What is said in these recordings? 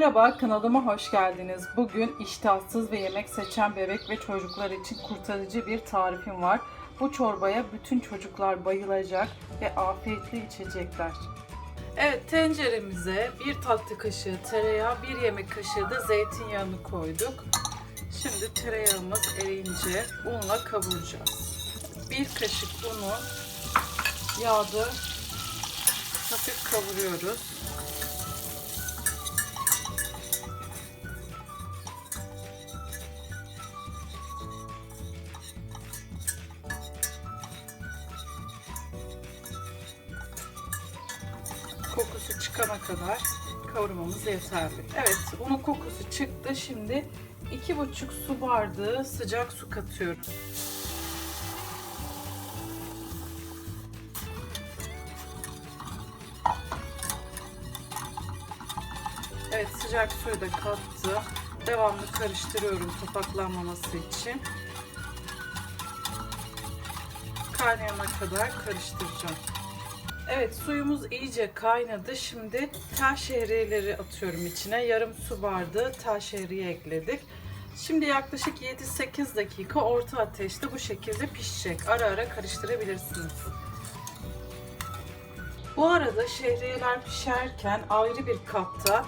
Merhaba kanalıma hoş geldiniz. Bugün iştahsız ve yemek seçen bebek ve çocuklar için kurtarıcı bir tarifim var. Bu çorbaya bütün çocuklar bayılacak ve afiyetle içecekler. Evet tenceremize bir tatlı kaşığı tereyağı, bir yemek kaşığı da zeytinyağını koyduk. Şimdi tereyağımız eriyince unla kavuracağız. Bir kaşık unu yağda hafif kavuruyoruz. Kokusu çıkana kadar kavurmamız yeterli. Evet, unun kokusu çıktı. Şimdi iki buçuk su bardağı sıcak su katıyorum. Evet, sıcak suyu da kattım. Devamlı karıştırıyorum topaklanmaması için. Kaynayana kadar karıştıracağım. Evet suyumuz iyice kaynadı. Şimdi tel şehriyeleri atıyorum içine. Yarım su bardağı tel şehriye ekledik. Şimdi yaklaşık 7-8 dakika orta ateşte bu şekilde pişecek. Ara ara karıştırabilirsiniz. Bu arada şehriyeler pişerken ayrı bir kapta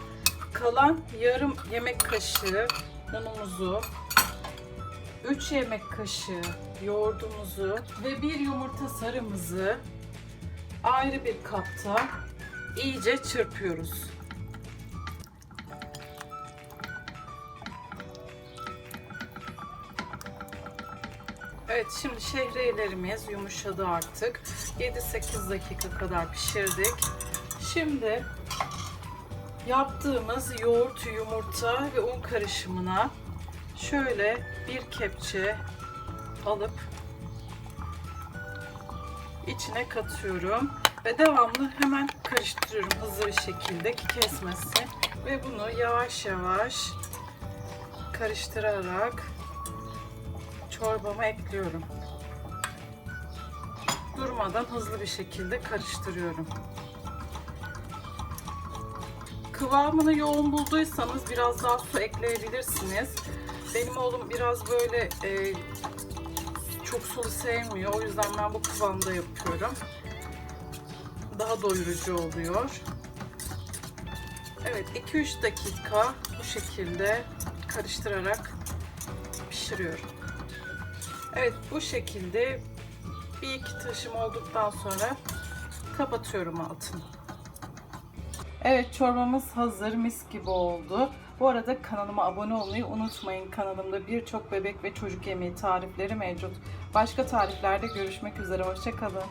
kalan yarım yemek kaşığı unumuzu, 3 yemek kaşığı yoğurdumuzu ve bir yumurta sarımızı ayrı bir kapta iyice çırpıyoruz. Evet şimdi şehriyelerimiz yumuşadı artık. 7-8 dakika kadar pişirdik. Şimdi yaptığımız yoğurt, yumurta ve un karışımına şöyle bir kepçe alıp içine katıyorum ve devamlı hemen karıştırıyorum hızlı bir şekilde ki kesmesin ve bunu yavaş yavaş karıştırarak çorbama ekliyorum. Durmadan hızlı bir şekilde karıştırıyorum. Kıvamını yoğun bulduysanız biraz daha su ekleyebilirsiniz. Benim oğlum biraz böyle e, çok sulu sevmiyor. O yüzden ben bu kıvamda yapıyorum. Daha doyurucu oluyor. Evet 2-3 dakika bu şekilde karıştırarak pişiriyorum. Evet bu şekilde bir iki taşım olduktan sonra kapatıyorum altını. Evet çorbamız hazır mis gibi oldu. Bu arada kanalıma abone olmayı unutmayın. Kanalımda birçok bebek ve çocuk yemeği tarifleri mevcut. Başka tariflerde görüşmek üzere. Hoşçakalın.